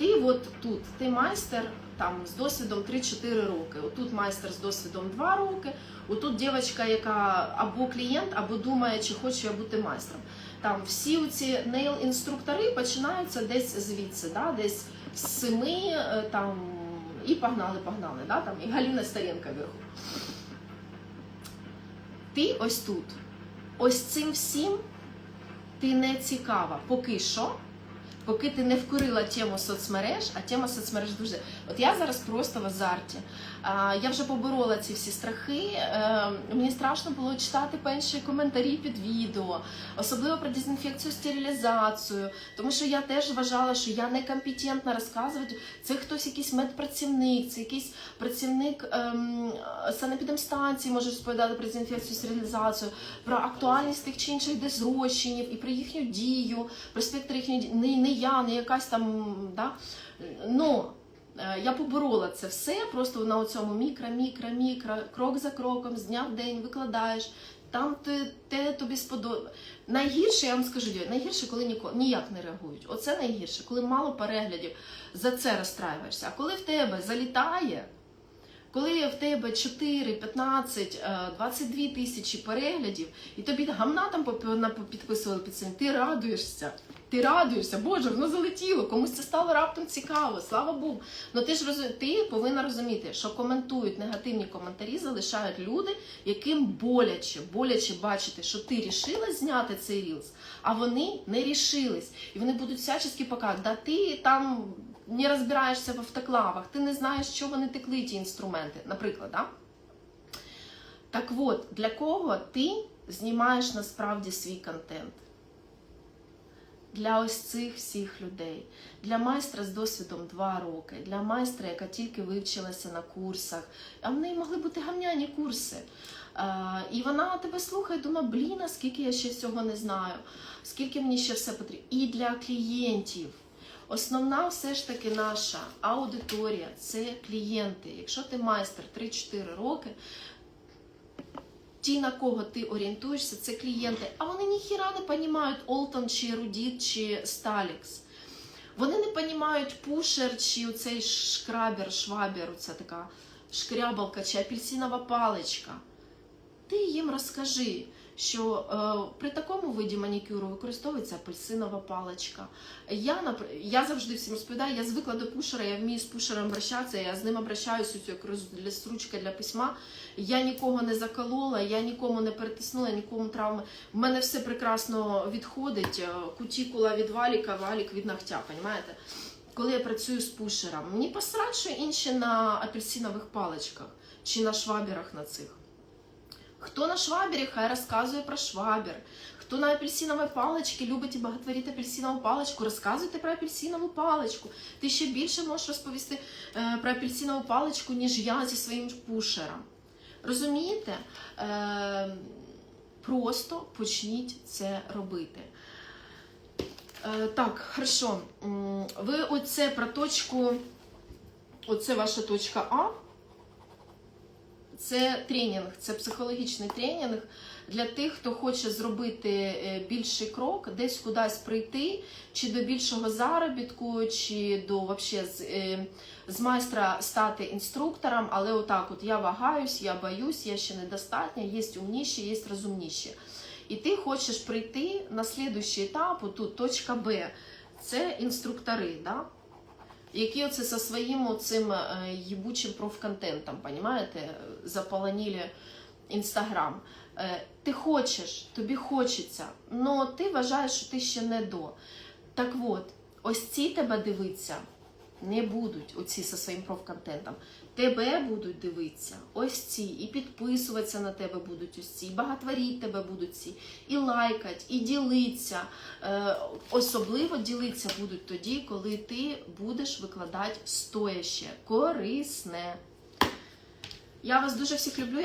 ти от тут, ти майстер там з досвідом 3-4 роки. Отут майстер з досвідом 2 роки. Отут дівчинка, яка або клієнт, або думає, чи хочу я бути майстром. Там всі ці нейл-інструктори починаються десь звідси, да? десь з семи е, там і погнали, погнали. Да? Там, і Галіна Старенка вверху. Ти ось тут. Ось цим всім ти не цікава. Поки що, поки ти не вкурила тему соцмереж, а тема соцмереж дуже. От я зараз просто в азарті. Я вже поборола ці всі страхи. Е, Мені страшно було читати перші коментарі під відео, особливо про дезінфекцію, стерилізацію, тому що я теж вважала, що я некомпетентна розказувати. Це хтось якийсь медпрацівник, це якийсь працівник ем, санепідемстанції може розповідати про дезінфекцію, стерилізацію, про актуальність тих чи інших дезрощенів і про їхню дію, про спектр їхньої дії. Не, не я, не якась там. Да? Ну, я поборола це все просто на цьому мікро, мікро, мікро, крок за кроком, з дня в день викладаєш. Там ти, те тобі сподобається. Найгірше, я вам скажу, найгірше, коли ніко, ніяк не реагують. Оце найгірше, коли мало переглядів, за це розстраюєшся. А коли в тебе залітає, коли в тебе 4, 15, е, 22 тисячі переглядів, і тобі гамна там підписували під цим, ти радуєшся. Ти радуєшся, Боже, воно залетіло, комусь це стало раптом цікаво, слава Богу. Ну ти ж розумієш, ти повинна розуміти, що коментують негативні коментарі, залишають люди, яким боляче, боляче бачити, що ти рішила зняти цей рілс, а вони не рішились. І вони будуть всячески показувати, да ти там не розбираєшся в автоклавах, ти не знаєш, що вони текли ті інструменти, наприклад, да? Так от, для кого ти знімаєш насправді свій контент? Для ось цих всіх людей, для майстра з досвідом 2 роки, для майстра, яка тільки вивчилася на курсах, а в неї могли бути гамняні курси. І вона тебе слухає, думає, блін, скільки я ще всього не знаю, скільки мені ще все потрібно. І для клієнтів. Основна все ж таки наша аудиторія це клієнти. Якщо ти майстер 3-4 роки, ті, на кого ти орієнтуєшся, це клієнти. А вони ніхіра не розуміють Олтон чи Рудіт чи Сталікс. Вони не розуміють пушер чи цей шкрабер, швабер, це така шкрябалка чи апельсинова паличка. Ти їм розкажи, що е, при такому виді манікюру використовується апельсинова паличка. Я, я завжди всім розповідаю, я звикла до пушера, я вмію з пушером обращатися, я з ним обращаюся роз- для стручка для письма. Я нікого не заколола, я нікому не перетиснула, нікому травми. В мене все прекрасно відходить. е, Кутікула від валіка, валік від ногтя, понімаєте? Коли я працюю з пушером, мені посрать, що інші на апельсинових паличках чи на шваберах на цих. Хто на швабері, хай розказує про швабер. Хто на апельсиновій паличці любить і багатворіть апельсинову паличку, розказуйте про апельсинову паличку. Ти ще більше можеш розповісти е, про апельсинову паличку, ніж я зі своїм пушером. Розумієте? Е, просто почніть це робити. Е, так, хорошо. Ви оце про точку, оце ваша точка А. Це тренінг, це психологічний тренінг для тих, хто хоче зробити е, більший крок, десь кудись прийти, чи до більшого заробітку, чи до вообще з, е, з майстра стати інструктором. Але отак, от я вагаюсь, я боюсь, я ще недостатня, є умніші, є розумніші. І ти хочеш прийти на слідуючий етап, тут точка Б. Це інструктори, да? Які оце со своїм цим їбучим профконтентом, понімаєте, заполонили Інстаграм. Е, Ти хочеш, тобі хочеться, але ти вважаєш, що ти ще не до. Так от, ось ці тебе дивиться не будуть, оці зі своїм профконтентом. Тебе будуть дивитися, ось ці, і підписуватися на тебе будуть ось ці, і багатворіть тебе будуть ці, і лайкать, і ділитися. Е, особливо ділитися будуть тоді, коли ти будеш викладати стояще, корисне. Я вас дуже всіх люблю.